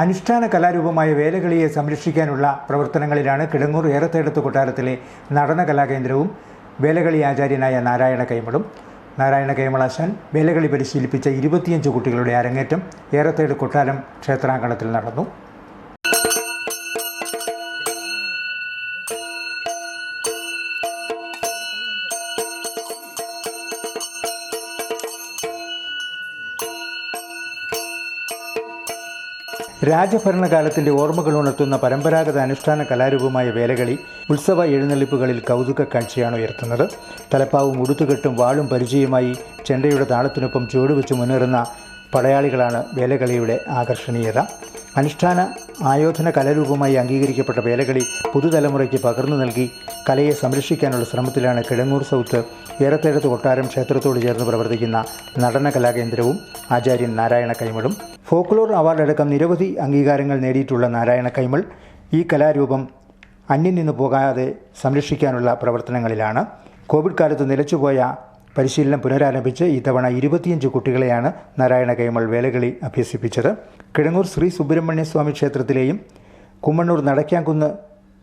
അനുഷ്ഠാന കലാരൂപമായ വേലകളിയെ സംരക്ഷിക്കാനുള്ള പ്രവർത്തനങ്ങളിലാണ് കിടങ്ങൂർ ഏറത്തേടത്ത് കൊട്ടാരത്തിലെ നടന കലാകേന്ദ്രവും വേലകളി ആചാര്യനായ നാരായണ കൈമളും. നാരായണ കൈമളാശാൻ വേലകളി പരിശീലിപ്പിച്ച ഇരുപത്തിയഞ്ച് കുട്ടികളുടെ അരങ്ങേറ്റം ഏറത്തേട് കൊട്ടാരം ക്ഷേത്രാങ്കണത്തിൽ നടന്നു. രാജഭരണകാലത്തിന്റെ ഓർമ്മകൾ ഉണർത്തുന്ന പരമ്പരാഗത അനുഷ്ഠാന കലാരൂപമായ വേലകളി ഉത്സവ എഴുന്നള്ളിപ്പുകളിൽ കൗതുക കാഴ്ചയാണ് ഉയർത്തുന്നത്. തലപ്പാവും ഉടുത്തുകെട്ടും വാളും പരിചയമായി ചെണ്ടയുടെ താളത്തിനൊപ്പം ചുവടുവെച്ച് മുന്നേറുന്ന പടയാളികളാണ് വേലകളിയുടെ ആകർഷണീയത. അനുഷ്ഠാന ആയോധന കലാരൂപമായി അംഗീകരിക്കപ്പെട്ട വേലകളി പുതുതലമുറയ്ക്ക് പകർന്നു നൽകി കലയെ സംരക്ഷിക്കാനുള്ള ശ്രമത്തിലാണ് കിടങ്ങൂർ സൗത്ത് ഏറത്തേഴത്ത് കൊട്ടാരം ക്ഷേത്രത്തോട് ചേർന്ന് പ്രവർത്തിക്കുന്ന നടന കലാകേന്ദ്രവും ആചാര്യൻ നാരായണ കൈമളും. ഫോക്ലോർ അവാർഡടക്കം നിരവധി അംഗീകാരങ്ങൾ നേടിയിട്ടുള്ള നാരായണ കൈമൾ ഈ കലാരൂപം അന്യം നിന്ന് പോകാതെ സംരക്ഷിക്കാനുള്ള പ്രവർത്തനങ്ങളിലാണ്. കോവിഡ് കാലത്ത് നിലച്ചുപോയ പരിശീലനം പുനരാരംഭിച്ച് ഇത്തവണ ഇരുപത്തിയഞ്ച് കുട്ടികളെയാണ് നാരായണ കൈമൾ വേലകളി അഭ്യസിപ്പിച്ചത്. കിഴങ്ങൂർ ശ്രീ സുബ്രഹ്മണ്യസ്വാമി ക്ഷേത്രത്തിലെയും കുമ്മണ്ണൂർ നടക്കാംകുന്ന്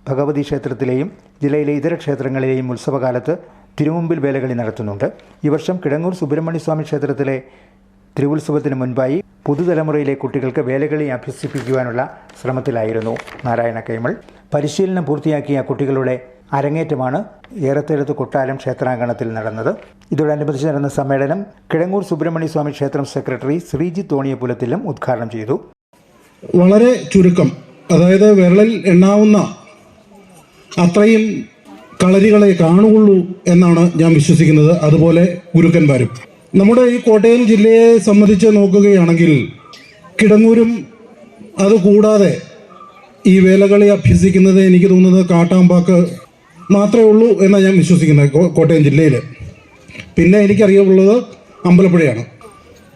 ഭഗവതി ക്ഷേത്രത്തിലെയും ജില്ലയിലെ ഇതര ക്ഷേത്രങ്ങളിലെയും ഉത്സവകാലത്ത് തിരുമുമ്പിൽ വേലകളി നടത്തുന്നുണ്ട്. ഈ വർഷം കിഴങ്ങൂർ സുബ്രഹ്മണ്യസ്വാമി ക്ഷേത്രത്തിലെ തിരുവുത്സവത്തിന് മുൻപായി പുതുതലമുറയിലെ കുട്ടികൾക്ക് വേലകളി അഭ്യസിപ്പിക്കുവാനുള്ള ശ്രമത്തിലായിരുന്നു നാരായണ കൈമൾ. പരിശീലനം പൂർത്തിയാക്കിയ കുട്ടികളുടെ അരങ്ങേറ്റമാണ് ഏറത്തേടത്ത് കൊട്ടാരം ക്ഷേത്രാങ്കണത്തിൽ നടന്നത്. ഇതോടനുബന്ധിച്ച് നടന്ന സമ്മേളനം കിഴങ്ങൂർ സുബ്രഹ്മണ്യ സ്വാമി ക്ഷേത്രം സെക്രട്ടറി ശ്രീജിത്ത് തോണിയപുലത്തിലും ഉദ്ഘാടനം ചെയ്തു. വളരെ ചുരുക്കം അതായത് വിരളിൽ എണ്ണാവുന്ന അത്രയും കളരികളെ കാണുകയുള്ളൂ എന്നാണ് ഞാൻ വിശ്വസിക്കുന്നത്. അതുപോലെ ഗുരുക്കന്മാരും നമ്മുടെ ഈ കോട്ടയം ജില്ലയെ സംബന്ധിച്ച് നോക്കുകയാണെങ്കിൽ കിടങ്ങൂരും അതുകൂടാതെ ഈ വേലകളി അഭ്യസിക്കുന്നത് എനിക്ക് തോന്നുന്നത് കാട്ടാമ്പാക്ക് മാത്രമേ ഉള്ളൂ എന്നാണ് ഞാൻ വിശ്വസിക്കുന്നത് കോട്ടയം ജില്ലയിൽ പിന്നെ എനിക്കറിയാവുള്ളത് അമ്പലപ്പുഴയാണ്.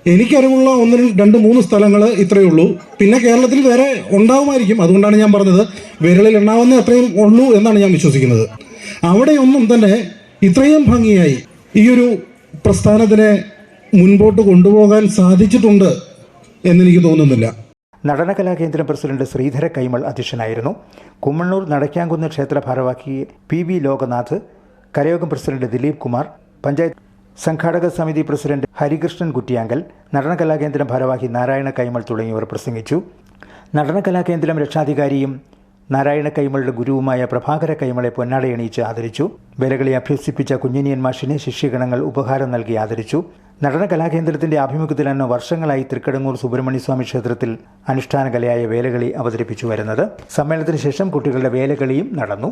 എനിക്കറിവുള്ള ഒന്ന് രണ്ട് മൂന്ന് സ്ഥലങ്ങൾ ഇത്രയേ ഉള്ളൂ. പിന്നെ കേരളത്തിൽ വേറെ ഉണ്ടാവുമായിരിക്കും. അതുകൊണ്ടാണ് ഞാൻ പറഞ്ഞത് വിരളിൽ എണ്ണാവുന്ന അത്രയും ഉള്ളൂ എന്നാണ് ഞാൻ വിശ്വസിക്കുന്നത്. അവിടെയൊന്നും തന്നെ ഇത്രയും ഭംഗിയായി ഈ ഒരു പ്രസ്ഥാനത്തിനെ മുൻപോട്ട് കൊണ്ടുപോകാൻ സാധിച്ചിട്ടുണ്ട് എന്നെനിക്ക് തോന്നുന്നില്ല. നടനകലാകേന്ദ്രം പ്രസിഡന്റ് ശ്രീധര കൈമൾ അധ്യക്ഷനായിരുന്നു. കുമ്മണ്ണൂർ നടക്കാങ്കുന്ന് ക്ഷേത്ര ഭാരവാഹി പി വി ലോകനാഥ് കരയോഗം പ്രസിഡന്റ് ദിലീപ് കുമാർ പഞ്ചായത്ത് സംഘാടക സമിതി പ്രസിഡന്റ് ഹരികൃഷ്ണൻ കുറ്റിയാങ്കൽ നടനകലാകേന്ദ്രം ഭാരവാഹി നാരായണ കൈമൾ തുടങ്ങിയവർ പ്രസംഗിച്ചു. നടനകലാകേന്ദ്രം രക്ഷാധികാരിയും നാരായണ കൈമളുടെ ഗുരുവുമായ പ്രഭാകര കൈമളെ പൊന്നാടയണിയിച്ച് ആദരിച്ചു. വേലകളി അഭ്യസിപ്പിച്ച കുഞ്ഞിനിയൻ മാഷിനെ ശിഷ്യഗണങ്ങൾ ഉപഹാരം നൽകി ആദരിച്ചു. നടന കലാകേന്ദ്രത്തിന്റെ ആഭിമുഖ്യത്തിൽ തന്നെ വർഷങ്ങളായി തൃക്കടങ്ങൂർ സുബ്രഹ്മണ്യസ്വാമി ക്ഷേത്രത്തിൽ അനുഷ്ഠാന കലയായ വേലകളി അവതരിപ്പിച്ചു വരുന്നത്. സമ്മേളനത്തിന് ശേഷം കുട്ടികളുടെ വേലകളിയും നടന്നു.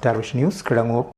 Darwish News, Kudamu.